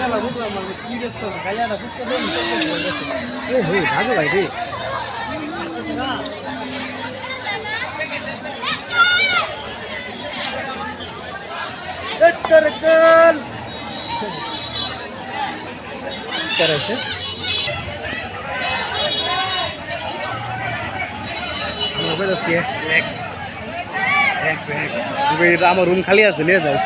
এ ভাগো ভাই রে છે আমার রুম খালি আছে নিয়ে যাস